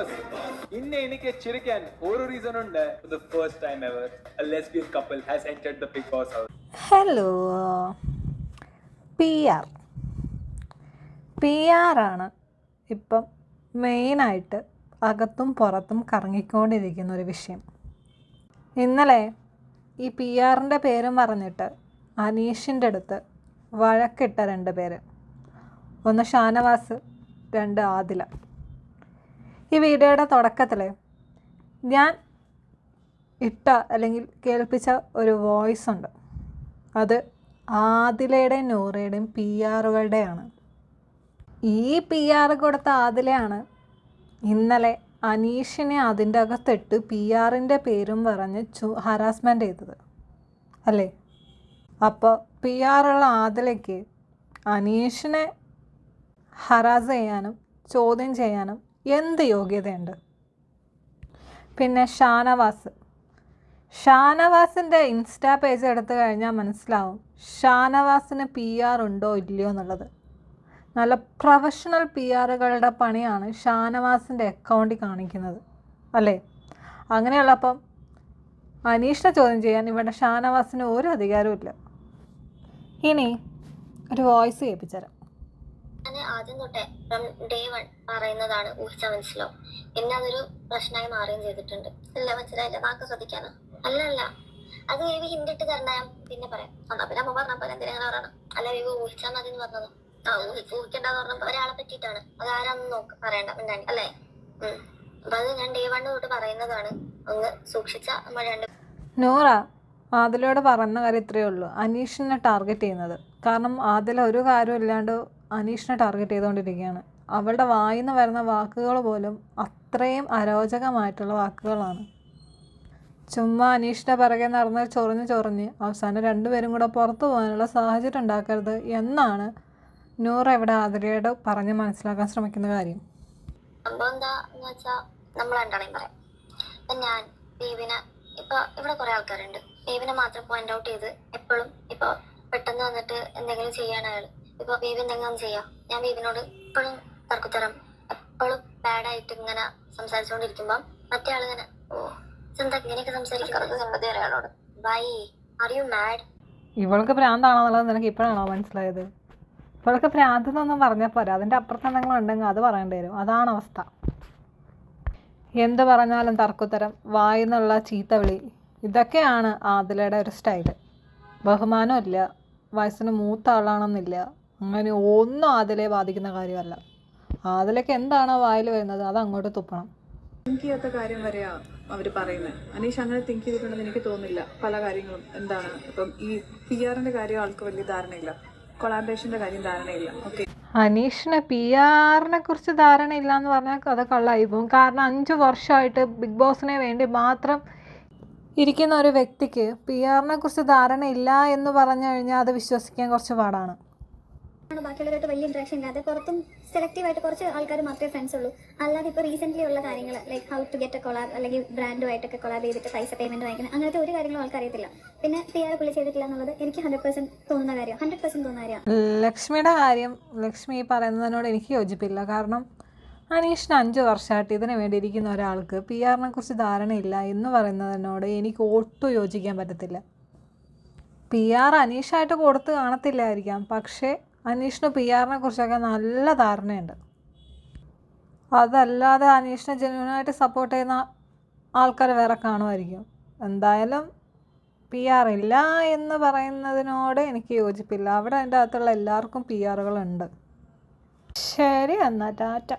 Boss ഇന്ന് എനിക്ക് ചിരിക്കാൻ ഒരു റീസൺ ഉണ്ട്. The first time ever, a lesbian couple has entered the Big Boss house. Hello P R P ആറാണ് ഇപ്പം മെയിനായിട്ട് അകത്തും പുറത്തും കറങ്ങിക്കൊണ്ടിരിക്കുന്ന ഒരു വിഷയം. ഇന്നലെ ഈ പി ആറിന്റെ പേരും പറഞ്ഞിട്ട് അനീഷിന്റെ അടുത്ത് വഴക്കിട്ട രണ്ട് പേര്. ഒന്ന് ഷാനവാസ് രണ്ട് ആദില. ഈ വീഡിയോയുടെ തുടക്കത്തിൽ ഞാൻ ഇട്ട അല്ലെങ്കിൽ കേൾപ്പിച്ച ഒരു വോയിസ് ഉണ്ട്. അത് ആദിലയുടെയും നൂറയുടെയും പി ആറുകളുടെയാണ് ഈ പി ആർ കൊടുത്ത ആദിലയാണ് ഇന്നലെ അനീഷിനെ അതിന്റെ അകത്തിട്ട് പി ആറിന്റെ പേരും പറഞ്ഞ് ചു ഹറാസ്മെന്റ് ചെയ്തത്. അല്ലേ? അപ്പോൾ പി ആറുള്ള ആദിലയ്ക്ക് അനീഷിനെ ഹറാസ് ചെയ്യാനും ചോദ്യം ചെയ്യാനും എന്ത് യോഗ്യതയുണ്ട്? പിന്നെ ഷാനവാസ്. ഷാനവാസിന്റെ ഇൻസ്റ്റാ പേജ് എടുത്തു കഴിഞ്ഞാൽ മനസ്സിലാവും ഷാനവാസിന് പി ആർ ഉണ്ടോ ഇല്ലയോ എന്നുള്ളത്. നല്ല പ്രൊഫഷണൽ പി ആറുകളുടെ പണിയാണ് ഷാനവാസിന്റെ അക്കൗണ്ടിൽ കാണിക്കുന്നത് അല്ലേ? അങ്ങനെയുള്ളപ്പം അനീഷിനെ ചോദ്യം ചെയ്യാൻ ഇവിടെ ഷാനവാസിന് ഒരു അധികാരവും ഇല്ല. ഇനി ഒരു വോയിസ് കേൾപ്പിച്ചുതരാം ഞാൻ ആദ്യം തൊട്ടേ ഫ്രം ഡേ വൺ പറയുന്നതാണ് ഊഹിച്ച മനസ്സിലോ പിന്നെ അതൊരു പ്രശ്നമായി മാറുകയും ചെയ്തിട്ടുണ്ട്. അല്ല മനസ്സിലായില്ല. വാക്ക് ശ്രദ്ധിക്കാനോ. അല്ല അല്ല. അത് വേവി ഹിന്ദിട്ട് തരണ്ട പിന്നെ പറയാം. എന്നാ പിന്നെ അമ്മ പറഞ്ഞ പോലെ എന്തിനാ പറയണം? അല്ല വേവി ഊഹിച്ചാൽ മതി എന്ന് പറഞ്ഞത്. ആ ഊഹിച്ച് ഊഹിക്കണ്ടെന്ന് പറഞ്ഞപ്പോ ഒരാളെ പറ്റിയിട്ടാണ്. അത് ആരാന്ന് നോക്ക് പറയണ്ട. മിണ്ടാണ്ട് അല്ലേ? അപ്പൊ അത് ഞാൻ ഡേ വൺ തൊട്ട് പറയുന്നതാണ്. ഒന്ന് സൂക്ഷിച്ച നമ്മൾ രണ്ട് നൂറ ആദിലയോട് പറഞ്ഞ കാര്യം ഇത്രയേ ഉള്ളൂ. അനീഷിനെ ടാർഗറ്റ് ചെയ്യുന്നത്. കാരണം ആദില ഒരു കാര്യം ഇല്ലാണ്ട് അനീഷിനെ ടാർഗറ്റ് ചെയ്തുകൊണ്ടിരിക്കുകയാണ്. അവളുടെ വായിൽ നിന്ന് വരുന്ന വാക്കുകൾ പോലും അത്രയും അരോചകമായിട്ടുള്ള വാക്കുകളാണ്. ചുമ്മാ അനീഷിന്റെ പിറകെ നടന്ന് ചൊറിഞ്ഞ് ചൊറിഞ്ഞ് അവസാനം രണ്ടുപേരും കൂടെ പുറത്തു പോകാനുള്ള സാഹചര്യം ഉണ്ടാക്കരുത് എന്നാണ് നൂറ ഇവിടെ ആതിരയോട് പറഞ്ഞ് മനസ്സിലാക്കാൻ ശ്രമിക്കുന്ന കാര്യം. സംഭവം എന്താന്ന് വെച്ചാൽ നമ്മൾ രണ്ടാളെയും പറയാം. ഞാൻ ബേബിനെ ഇപ്പൊ ഇവിടെ കുറെ ആൾക്കാരുണ്ട്. ബേബിനെ മാത്രം പോയിന്റ് ഔട്ട് ചെയ്ത് എപ്പോഴും ഇപ്പൊ പെട്ടെന്ന് വന്നിട്ട് എന്തെങ്കിലും ചെയ്യാൻ അയാൾ ഇപ്പൊ ബീബി എന്തെങ്കിലും ചെയ്യാം. ഞാൻ ബീബിനോട് എപ്പോഴും തർക്കുത്തരം. എപ്പോഴും ബാഡായിട്ട് ഇങ്ങനെ സംസാരിച്ചുകൊണ്ടിരിക്കുമ്പോ മറ്റേ ആൾ ഇങ്ങനെ ഓ എന്താ ഇങ്ങനെയൊക്കെ സംസാരിക്കുന്നത് ഒരാളോട് ബൈ ആർ യു മാഡ് ഇവൾക്ക് ഭ്രാന്താണെന്നുള്ളത് നിനക്ക് ഇപ്പോഴാണോ മനസ്സിലായത്? ഇവൾക്ക് ഭ്രാന്ത് എന്നൊന്നും പറഞ്ഞാൽ പോരാ. അതിന്റെ അപ്പുറത്ത് എന്തെങ്കിലും ഉണ്ടെങ്കിൽ അത് പറയേണ്ടി വരും. അതാണ് അവസ്ഥ. എന്ത് പറഞ്ഞാലും തർക്കുത്തരം. വായിന്നുള്ള ചീത്തവിളി ഇതൊക്കെയാണ് ആദിലയുടെ ഒരു സ്റ്റൈൽ. ബഹുമാനമില്ല. വയസ്സിന് മൂത്ത ആളാണെന്നില്ല. അങ്ങനെ ഒന്നും ആദിലയെ ബാധിക്കുന്ന കാര്യമല്ല. ആദിലയ്ക്ക് എന്താണോ വായിൽ വരുന്നത്? അത് അങ്ങോട്ട് തുപ്പണം. തിങ്ക് ചെയ്യാത്ത കാര്യം വരെയാ അവർ പറയുന്നത് അനീഷ് അങ്ങനെ തിങ്ക് ചെയ്തിട്ടുണ്ടെന്ന് എനിക്ക് തോന്നുന്നില്ല. പല കാര്യങ്ങളും എന്താണ്? ഇപ്പം ഈ പി ആറിന്റെ കാര്യം ആൾക്ക് വലിയ ധാരണയില്ല. കൊളാബറേഷന്റെ കാര്യം ധാരണയില്ല. ഓക്കെ അനീഷിന് പി ആറിനെ കുറിച്ച് ധാരണയില്ല എന്ന് പറഞ്ഞാൽ അത് കള്ളായി പോകും. കാരണം അഞ്ച് വർഷമായിട്ട് ബിഗ് ബോസിനെ വേണ്ടി മാത്രം ഇരിക്കുന്ന ഒരു വ്യക്തിക്ക് പി ആറിനെ കുറിച്ച് ധാരണയില്ല എന്ന് പറഞ്ഞു കഴിഞ്ഞാൽ അത് വിശ്വസിക്കാൻ കുറച്ച് പാടാണ്. ബാക്കിയുള്ളവരായിട്ട് വലിയ ഇൻട്രാക്ഷൻ ഇല്ലാതെ പുറത്തും സെലക്റ്റീവ് ആയിട്ട് കുറച്ച് ആൾക്കാർ മാത്രമേ ഫ്രണ്ട്സ് ഉള്ളൂ. അല്ലാതെ ഇപ്പോൾ റീസെന്റ് ഉള്ള കാര്യങ്ങൾ like how to get a collab അല്ലെങ്കിൽ ബ്രാൻഡുമായിട്ടൊക്കെ കൊളാബ് ചെയ്തിട്ട് പൈസ പേയ്മെന്റ് വാങ്ങിക്കണം അങ്ങനത്തെ ഒരു കാര്യങ്ങളും ആൾക്കാർ അറിയത്തില്ല പിന്നെ പി പുള്ളി ചെയ്തിട്ടില്ല എന്നുള്ളത് എനിക്ക് ഹൺഡ്രഡ് പെർസെന്റ് തോന്നുന്ന കാര്യം ഹൺഡ്രഡ് പെർസെന്റ് തോന്നുന്ന കാര്യം ലക്ഷ്മിയുടെ കാര്യം ലക്ഷ്മി പറയുന്നതിനോട് എനിക്ക് യോജിപ്പില്ല. കാരണം അനീഷിന് അഞ്ച് വർഷമായിട്ട് ഇതിനു വേണ്ടി ഇരിക്കുന്ന ഒരാൾക്ക് പി ആറിനെ കുറിച്ച് ധാരണയില്ല എന്ന് പറയുന്നതിനോട് എനിക്ക് ഒട്ടും യോജിക്കാൻ പറ്റത്തില്ല. പി ആർ അനീഷായിട്ട് കൊടുത്ത് കാണത്തില്ലായിരിക്കാം. പക്ഷേ അനീഷിന് പി ആറിനെ കുറിച്ചൊക്കെ നല്ല ധാരണയുണ്ട്. അതല്ലാതെ അനീഷിനെ ജെന്യൂനായിട്ട് സപ്പോർട്ട് ചെയ്യുന്ന ആൾക്കാർ വേറെ കാണുമായിരിക്കും. എന്തായാലും പി ആർ ഇല്ല എന്ന് പറയുന്നതിനോട് എനിക്ക് യോജിപ്പില്ല. അവിടെ അതിന്റെ അകത്തുള്ള എല്ലാവർക്കും പി ആറുകളുണ്ട് ശരി എന്നാൽ ടാറ്റ.